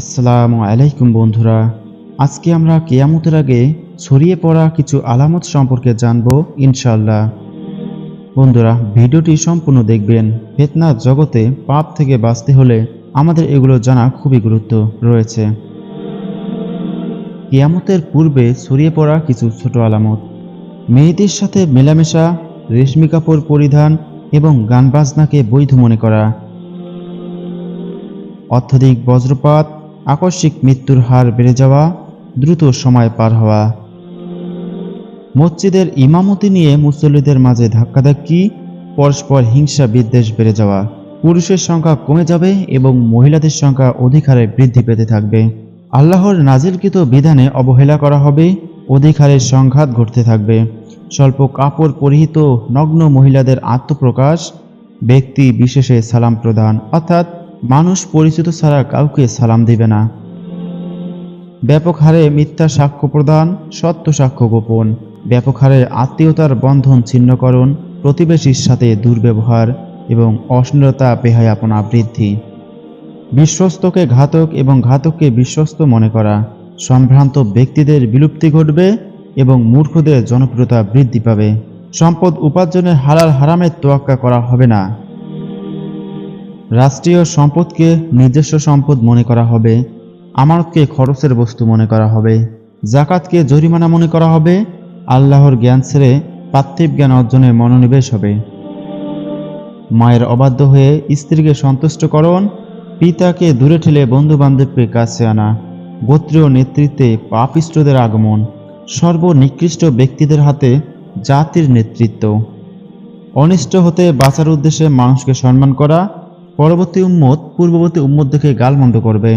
আসসালামু আলাইকুম বন্ধুরা। আজকে আমরা কেয়ামতের আগে ছড়িয়ে পড়া কিছু আলামত সম্পর্কে জানব ইনশাল্লাহ বন্ধুরা, ভিডিওটি সম্পূর্ণ দেখবেন। ফেতনা জগতে পাপ থেকে বাঁচতে হলে আমাদের এগুলো জানা খুবই গুরুত্ব রয়েছে। কেয়ামতের পূর্বে ছড়িয়ে পড়া কিছু ছোট আলামত। মেয়েদের সাথে মেলামেশা, রেশমি কাপড় পরিধান এবং গান বাজনাকে বৈধ মনে করা। অত্যধিক বজ্রপাত আকস্মিক মৃত্যুর হার বেড়ে যাওয়া, দ্রুত সময় পার হওয়া। মসজিদের ইমামতি নিয়ে মুসল্লিদের মাঝে ধাক্কাধাক্কি, পরস্পর হিংসা বিদ্বেষ বেড়ে যাওয়া। পুরুষের সংখ্যা কমে যাবে এবং মহিলাদের সংখ্যা অধিক হারে বৃদ্ধি পেতে থাকবে। আল্লাহর নাজিলকৃত বিধানে অবহেলা করা হবে, অধিকারের সংঘাত ঘটতে থাকবে। স্বল্প কাপড় পরিহিত নগ্ন মহিলাদের আত্মপ্রকাশ, ব্যক্তি বিশেষে সালাম প্রদান, অর্থাৎ মানুষ পরিচিত ছাড়া কাউকে সালাম দিবে না। ব্যাপক হারে মিথ্যা সাক্ষ্য প্রদান, সত্য সাক্ষ্য গোপন। ব্যাপক হারে আত্মীয়তার বন্ধন ছিন্নকরণ, প্রতিবেশীর সাথে দুর্ব্যবহার এবং অশ্লীলতা বেহায়াপনা বৃদ্ধি। বিশ্বস্তকে ঘাতক এবং ঘাতককে বিশ্বস্ত মনে করা। সম্ভ্রান্ত ব্যক্তিদের বিলুপ্তি ঘটবে এবং মূর্খদের জনপ্রিয়তা বৃদ্ধি পাবে। সম্পদ উপার্জনের হালাল হারামের তোয়াক্কা করা হবে না। রাষ্ট্রীয় সম্পদকে নিজস্ব সম্পদ মনে করা হবে, আমানতকে খরচের বস্তু মনে করা হবে, জাকাতকে জরিমানা মনে করা হবে, আল্লাহর জ্ঞান ছেড়ে পার্থিব জ্ঞান অর্জনে মনোনিবেশ হবে। মায়ের অবাধ্য হয়ে স্ত্রীকে সন্তুষ্টকরণ, পিতাকে দূরে ঠেলে বন্ধু বান্ধবকে কাছে আনা, গোত্রীয় নেতৃত্বে পাপিষ্টদের আগমন, সর্বনিকৃষ্ট ব্যক্তিদের হাতে জাতির নেতৃত্ব। অনিষ্ট হতে বাঁচার উদ্দেশ্যে মানুষকে সম্মান করা পরবর্তী উম্মত পূর্ববর্তী উম্মত দেখে গালমন্দ করবে।